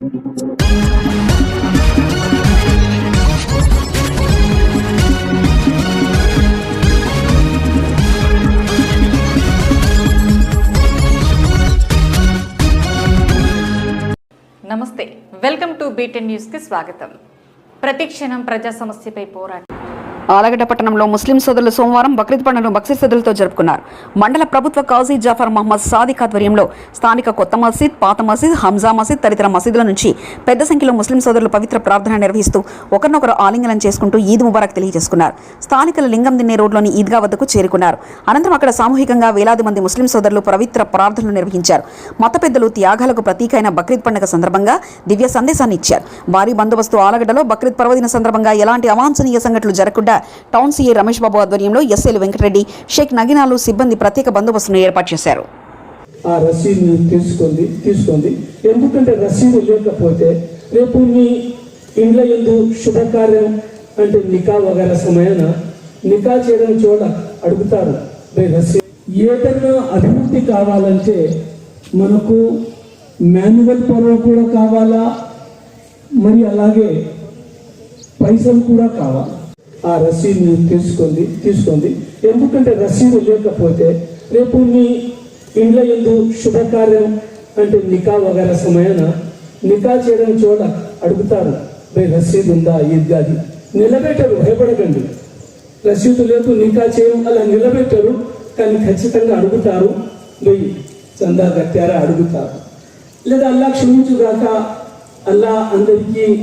నమస్తే. Welcome to beaten న్యూస్కి స్వాగతం. ప్రతిక్షణం ప్రజా సమస్యపై పోరాటం. ఆలగడ్డ పట్టణంలో ముస్లిం సోదరులు సోమవారం బక్రీద్ పండుగను బక్రీద్ సోదరులతో జరుపుకున్నారు. మండల ప్రభుత్వ కాజీ జాఫర్ మహమ్మద్ సాదిక్ ఆధ్వర్యంలో స్థానిక కొత్త మసీద్ పాత మసీద్ హంజా మసీద్ తదితర మసీదుల నుంచి పెద్ద సంఖ్యలో ముస్లిం సోదరులు పవిత్ర ప్రార్థన నిర్వహిస్తూ ఒకరినొకరు ఆలింగనం చేసుకుంటూ ఈద్ ముబారక్ తెలియజేసుకున్నారు. స్థానికుల లింగం దిన్నే రోడ్లోని ఈద్గా వద్దకు చేరుకున్నారు. అనంతరం అక్కడ సామూహికంగా వేలాది మంది ముస్లిం సోదరులు పవిత్ర ప్రార్థనలు నిర్వహించారు. మత పెద్దలు త్యాగాలకు ప్రతీక అయిన బక్రీద్ పండుగ సందర్భంగా దివ్య సందేశాన్ని ఇచ్చారు. భారీ బందోబస్తు ఆలగడ్డలో బక్రీద్ పర్వదిన సందర్భంగా ఎలాంటి అవాంఛనీయ సంఘటనలు జరగకుండా టౌన్ సీఏ రమేష్ బాబు ఆధ్వర్యంలో ఎస్ఎల్ వెంకటరెడ్డి షేక్ నగినాలు సిబ్బంది ప్రత్యేక బందోబస్తును ఏర్పాటు చేశారు. ఆ రసీదు తీసుకుంది తీసుకుంది. ఎందుకంటే రసీదు లేకపోతే రేపు మీ ఇండ్ల ఎందు శుభకార్యం అంటే నికా వగైరా సమయాన నికా చేయడం చోట అడుగుతారు. "రే రసీదు ఏదైనా అభివృద్ధి కావాలంటే మనకు మాన్యువల్ పవర్ కూడా కావాలా? మరి అలాగే పైసలు కూడా కావాలి? ఆ రసీదు తీసుకుంది తీసుకోండి ఎందుకంటే రసీదు లేకపోతే రేపు మీ ఇండ్ల ఎందు శుభకార్యం అంటే నికా వగర సమయాన నికా చేయడం చోట అడుగుతారు "రే రసీదు ఉందా? ఈద్గాది. నిలబెట్టరు భయపడకండి. రసీదు లేదు నికా చేయడం అలా నిలబెట్టరు కానీ ఖచ్చితంగా అడుగుతారు వెయ్యి చందా కట్టారా? అడుగుతారు. లేదా అల్లా క్షమించుగాక అల్లా అందరికీ